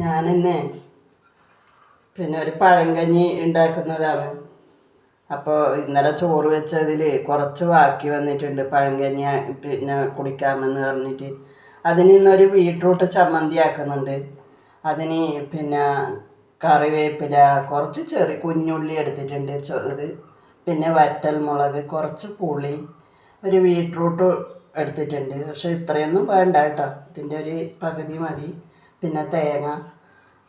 ഞാനിന്ന് പിന്നെ ഒരു പഴങ്കഞ്ഞി ഉണ്ടാക്കുന്നതാണ്. അപ്പോൾ ഇന്നലെ ചോറ് വെച്ചതിൽ കുറച്ച് ബാക്കി വന്നിട്ടുണ്ട് പഴങ്കഞ്ഞി പിന്നെ കുടിക്കാമെന്ന് പറഞ്ഞിട്ട്. അതിന് ഇന്നൊരു ബീട്രൂട്ട് ചമ്മന്തി ആക്കുന്നുണ്ട്. അതിന് പിന്നെ കറിവേപ്പില കുറച്ച് ചെറിയ കുഞ്ഞുള്ളി എടുത്തിട്ടുണ്ട് ചെറുത് പിന്നെ വറ്റൽ മുളക് കുറച്ച് പുളി ഒരു ബീട്രൂട്ട് എടുത്തിട്ടുണ്ട്. പക്ഷെ ഇത്രയൊന്നും വേണ്ട കേട്ടോ. ഇതിന്റെ ഒരു പകുതി മതി. പിന്നെ തേങ്ങ.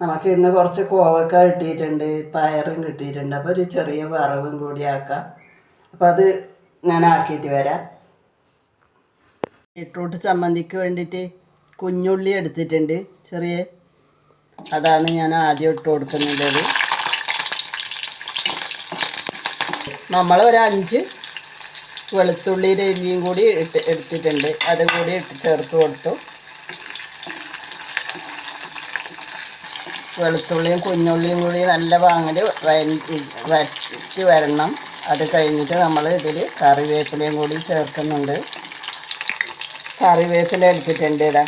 നമുക്ക് ഇന്ന് കുറച്ച് കോവക്ക കിട്ടിയിട്ടുണ്ട് പയറും കിട്ടിയിട്ടുണ്ട്. അപ്പോൾ ഒരു ചെറിയ വറവും കൂടി ആക്കാം. അപ്പോൾ അത് ഞാൻ ആക്കിയിട്ട് വരാം. ബീട്രൂട്ട് ചമ്മന്തിക്ക് വേണ്ടിയിട്ട് കുഞ്ഞുള്ളി എടുത്തിട്ടുണ്ട്. ചെറിയ അതാണ് ഞാൻ ആദ്യം ഇട്ട് കൊടുക്കുന്നത്. നമ്മൾ ഒരു അഞ്ച് വെളുത്തുള്ളിയുടെ എല്ലിയും കൂടി ഇട്ട് എടുത്തിട്ടുണ്ട്. അതും കൂടി ഇട്ട് ചേർത്ത് കൊടുത്തു. വെളുത്തുള്ളിയും കുഞ്ഞുള്ളിയും കൂടി നല്ല വാങ്ങൽ വറ്റി വരണം. അത് കഴിഞ്ഞിട്ട് നമ്മൾ ഇതിൽ കറിവേപ്പിലയും കൂടി ചേർക്കുന്നുണ്ട്. കറിവേപ്പില എടുത്തിട്ടുണ്ട് ഇടാ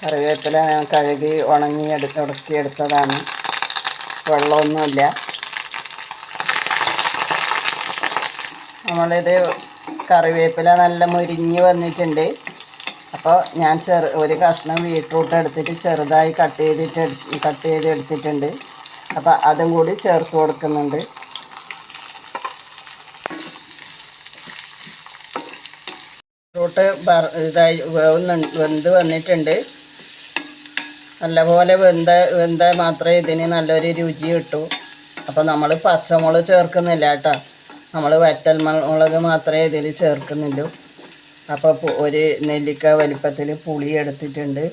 കറിവേപ്പില ഞാൻ കഴുകി ഉണങ്ങി എടുത്ത് ഉടക്കിയെടുത്തതാണ് വെള്ളമൊന്നുമില്ല. നമ്മളിത് കറിവേപ്പില നല്ല മുരിഞ്ഞ് വന്നിട്ടുണ്ട്. അപ്പോൾ ഞാൻ ചെറു ഒരു കഷ്ണം ബീട്രൂട്ട് എടുത്തിട്ട് ചെറുതായി കട്ട് ചെയ്തിട്ട് കട്ട് ചെയ്ത് എടുത്തിട്ടുണ്ട്. അപ്പോൾ അതും കൂടി ചേർത്ത് കൊടുക്കുന്നുണ്ട്. ബീട്രൂട്ട് ഇതായി വേവുന്നുണ്ട് വെന്ത് വന്നിട്ടുണ്ട്. നല്ലപോലെ വെന്ത വെന്ത മാത്രമേ ഇതിന് നല്ലൊരു രുചി കിട്ടൂ. അപ്പോൾ നമ്മൾ പച്ചമുളക് ചേർക്കുന്നില്ല കേട്ടോ. നമ്മൾ വറ്റൽ മുളക് മാത്രമേ ഇതിൽ ചേർക്കുന്നുള്ളൂ. അപ്പോൾ ഒരു നെല്ലിക്ക വലിപ്പത്തിൽ പുളി എടുത്തിട്ടുണ്ട്.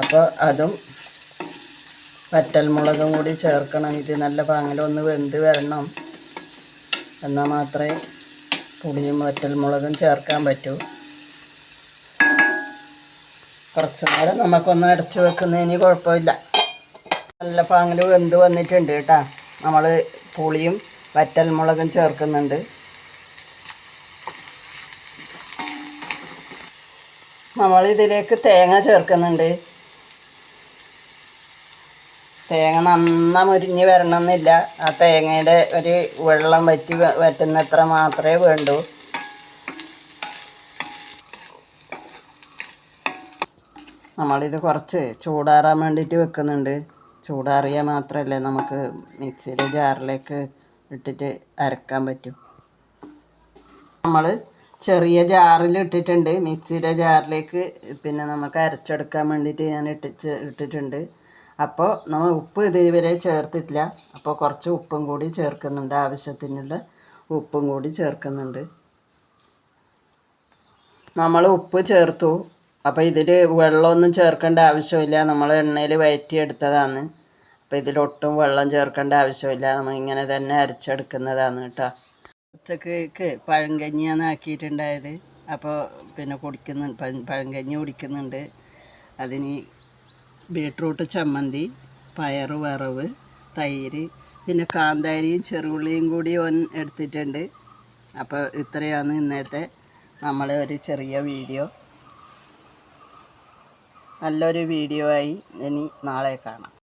അപ്പോൾ അതും പറ്റൽമുളകും കൂടി ചേർക്കണം. ഇത് നല്ല പാങ്ങലൊന്ന് വെന്ത് വരണം. എന്നാൽ മാത്രമേ പുളിയും വറ്റൽമുളകും ചേർക്കാൻ പറ്റൂ. കുറച്ച് നേരം നമുക്കൊന്ന് അടച്ച് വെക്കുന്നതിന് കുഴപ്പമില്ല. നല്ല പാങ്ങൽ വെന്ത് വന്നിട്ടുണ്ട് കേട്ടോ. നമ്മൾ പുളിയും വറ്റൽമുളകും ചേർക്കുന്നുണ്ട്. നമ്മൾ ഇതിലേക്ക് തേങ്ങ ചേർക്കുന്നുണ്ട്. തേങ്ങ നന്ന മുരിഞ്ഞ് വരണമെന്നില്ല. ആ തേങ്ങയുടെ ഒരു വെള്ളം വറ്റി വറ്റുന്നത്ര മാത്രമേ വേണ്ടൂ. നമ്മളിത് കുറച്ച് ചൂടാറാൻ വേണ്ടിയിട്ട് വെക്കുന്നുണ്ട്. ചൂടാറിയാൽ മാത്രമല്ലേ നമുക്ക് മിക്സിയുടെ ജാറിലേക്ക് ഇട്ടിട്ട് അരക്കാൻ പറ്റും. നമ്മൾ ചെറിയ ജാറിൽ ഇട്ടിട്ടുണ്ട്. മിക്സിയുടെ ജാറിലേക്ക് പിന്നെ നമുക്ക് അരച്ചെടുക്കാൻ വേണ്ടിയിട്ട് ഞാൻ ഇട്ടിച്ച് ഇട്ടിട്ടുണ്ട്. അപ്പോൾ നമ്മൾ ഉപ്പ് ഇതുവരെ ചേർത്തിട്ടില്ല. അപ്പോൾ കുറച്ച് ഉപ്പും കൂടി ചേർക്കുന്നുണ്ട്. ആവശ്യത്തിനുള്ള ഉപ്പും കൂടി ചേർക്കുന്നുണ്ട്. നമ്മൾ ഉപ്പ് ചേർത്തു. അപ്പോൾ ഇതിൽ വെള്ളമൊന്നും ചേർക്കേണ്ട ആവശ്യമില്ല. നമ്മൾ എണ്ണയിൽ വയറ്റിയെടുത്തതാണ്. അപ്പോൾ ഇതിലൊട്ടും വെള്ളം ചേർക്കേണ്ട ആവശ്യമില്ല. നമ്മൾ ഇങ്ങനെ തന്നെ അരച്ചെടുക്കുന്നതാണ് കേട്ടോ. ഉച്ചയ്ക്ക് പഴങ്കഞ്ഞിയാണ് ആക്കിയിട്ടുണ്ടായത്. അപ്പോൾ പിന്നെ കുടിക്കുന്നു പഴ- പഴങ്കഞ്ഞി കുടിക്കുന്നുണ്ട് അതിന് ബീട്രൂട്ട് ചമ്മന്തി പയറ് വറവ് തൈര് പിന്നെ കാന്താരിയും ചെറുള്ളിയും കൂടി ഒൻ എടുത്തിട്ടുണ്ട്. അപ്പോൾ ഇത്രയാണ് ഇന്നത്തെ നമ്മളെ ഒരു ചെറിയ വീഡിയോ. നല്ലൊരു വീഡിയോ ആയി ഇനി നാളെ കാണാം.